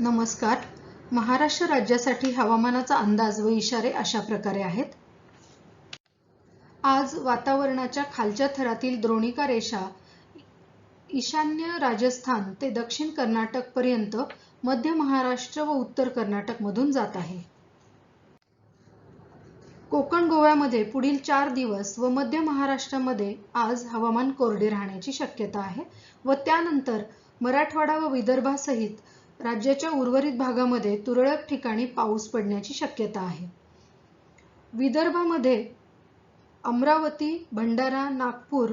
नमस्कार. महाराष्ट्र राज्यासाठी हवामानाचा अंदाज व इशारे अशा प्रकारे आहेत. आज वातावरणाच्या खालच्या थरातील द्रोणिका रेषा ईशान्य राजस्थान ते दक्षिण कर्नाटक पर्यंत मध्य महाराष्ट्र व उत्तर कर्नाटक मधून जात आहे. कोकण गोव्यामध्ये पुढील चार दिवस व मध्य महाराष्ट्रामध्ये आज हवामान कोरडे राहण्याची शक्यता आहे व त्यानंतर मराठवाडा व विदर्भासहित राज्याच्या उर्वरित भागामध्ये तुरळक ठिकाणी पाऊस पडण्याची शक्यता आहे. विदर्भामध्ये अमरावती भंडारा नागपूर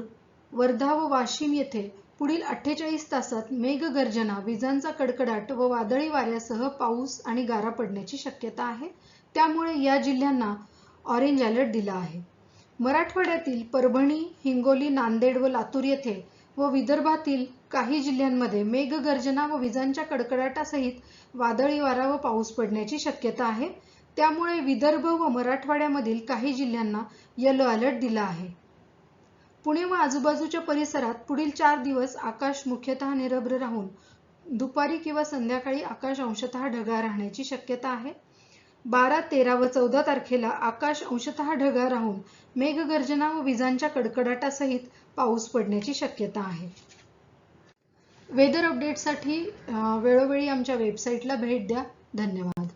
वर्धा व वाशिम येथे पुढील अठ्ठेचाळीस तासात मेघगर्जना विजांचा कडकडाट व वादळी वाऱ्यासह पाऊस आणि गारा पडण्याची शक्यता आहे. त्यामुळे या जिल्ह्यांना ऑरेंज अलर्ट दिला आहे. मराठवाड्यातील परभणी हिंगोली नांदेड व लातूर येथे व विदर्भातील काही जिल्ह्यांमध्ये मेघगर्जना व विजांच्या कडकडाटासहित वादळी वारा व पाऊस पडण्याची शक्यता आहे. त्यामुळे विदर्भ व मराठवाड्यामधील काही जिल्ह्यांना येलो अलर्ट दिला आहे. पुणे व आजूबाजूच्या परिसरात पुढील चार दिवस आकाश मुख्यतः निरभ्र राहून दुपारी किंवा संध्याकाळी आकाश अंशतः ढगाळ राहण्याची शक्यता आहे. बारा तेरा व चौदा तारखेला आकाश अंशतः ढगाळ राहून मेघगर्जना व विजांच्या कडकडाटासहित पाऊस पडण्याची शक्यता आहे. वेदर अपडेटसाठी अं, वेळोवेळी आमच्या वेबसाईटला भेट द्या. धन्यवाद.